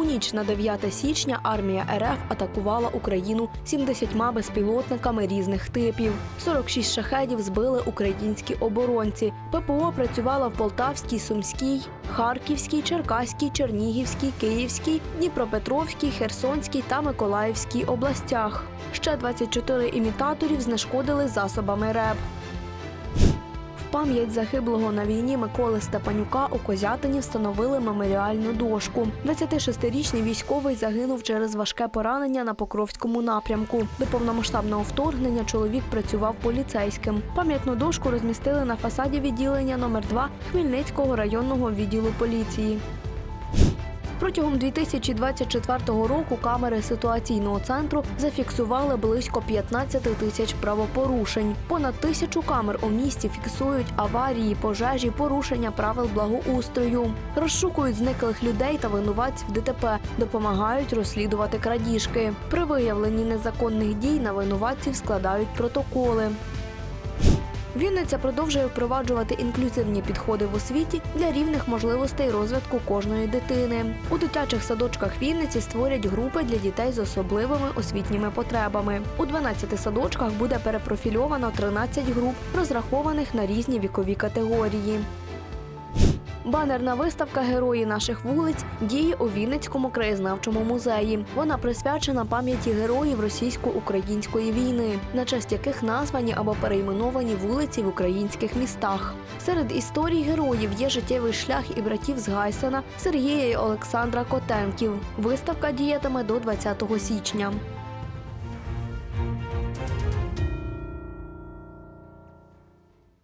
У ніч на 9 січня армія РФ атакувала Україну 70 безпілотниками різних типів. 46 шахедів збили українські оборонці. ППО працювала в Полтавській, Сумській, Харківській, Черкаській, Чернігівській, Київській, Дніпропетровській, Херсонській та Миколаївській областях. Ще 24 імітаторів знешкодили засобами РЕБ. Пам'ять загиблого на війні Миколи Степанюка у Козятині встановили меморіальну дошку. 26-річний військовий загинув через важке поранення на Покровському напрямку. До повномасштабного вторгнення чоловік працював поліцейським. Пам'ятну дошку розмістили на фасаді відділення номер 2 Хмельницького районного відділу поліції. Протягом 2024 року камери ситуаційного центру зафіксували близько 15 тисяч правопорушень. Понад тисячу камер у місті фіксують аварії, пожежі, порушення правил благоустрою, розшукують зниклих людей та винуватців ДТП, допомагають розслідувати крадіжки. При виявленні незаконних дій на винуватців складають протоколи. Вінниця продовжує впроваджувати інклюзивні підходи в освіті для рівних можливостей розвитку кожної дитини. У дитячих садочках Вінниці створять групи для дітей з особливими освітніми потребами. У 12 садочках буде перепрофільовано 13 груп, розрахованих на різні вікові категорії. Банерна виставка Герої наших вулиць діє у Вінницькому краєзнавчому музеї. Вона присвячена пам'яті героїв російсько-української війни, на честь яких названі або перейменовані вулиці в українських містах. Серед історій героїв є життєвий шлях і братів з Гайсена Сергія і Олександра Котенків. Виставка діятиме до 20 січня.